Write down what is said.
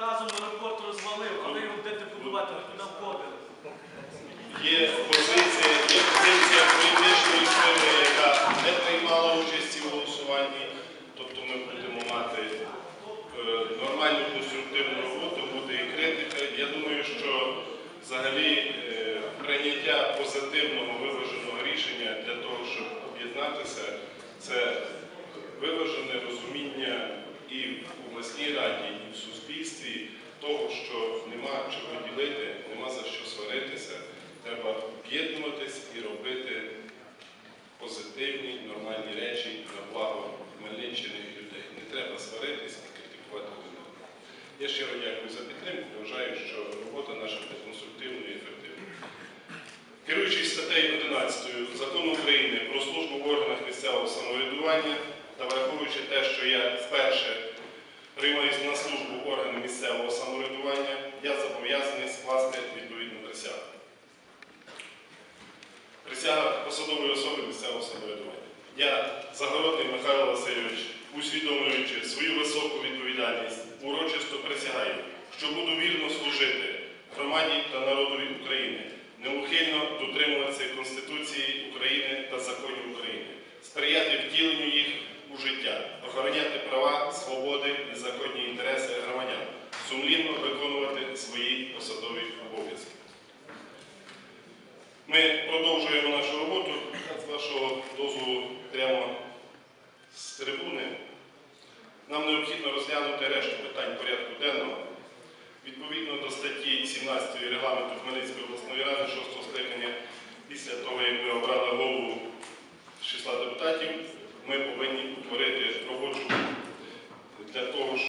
разом аеропорт розвалив, а ви його будете будувати, ви туди входили. Є позиція, є позиція політичної сили, яка не приймала участі в голосуванні. Тобто ми будемо мати е, нормальну конструктивну роботу, буде і критика. Я думаю, що взагалі е, прийняття позитивного виваженого рішення для того, щоб об'єднатися, це виважене розуміння і в обласній раді, і в суспільстві того, що нема чого ділити, нема за що сваритися. Треба об'єднуватись і робити позитивні, нормальні речі на благо Хмельниччини і людей. Не треба сваритись і критикувати одного. Я щиро дякую за підтримку. Вважаю, що робота наша буде конструктивною і ефективною. Керуючись статтею 11 закону України про службу в органах місцевого самоврядування та враховуючи те, що я вперше приймаюсь на службу в місцевого самоврядування, Присяга посадової особи місцевого самоврядування. Я, Загородний Михайло Васильович, усвідомлюючи свою високу відповідальність, урочисто присягаю, що буду вірно служити громаді та народові України, неухильно дотримуватися Конституції України та законів України, сприяти втіленню їх у життя, охороняти права, свободи і законні інтереси громадян, сумлінно виконувати свої посадові обов'язки. Ми продовжуємо нашу роботу. З вашого дозволу прямо з трибуни. Нам необхідно розглянути решту питань порядку денного. Відповідно до статті 17 регламенту Хмельницької обласної ради 6 скликання, після того, як ми обрали голову з числа депутатів, ми повинні утворити робочу для того,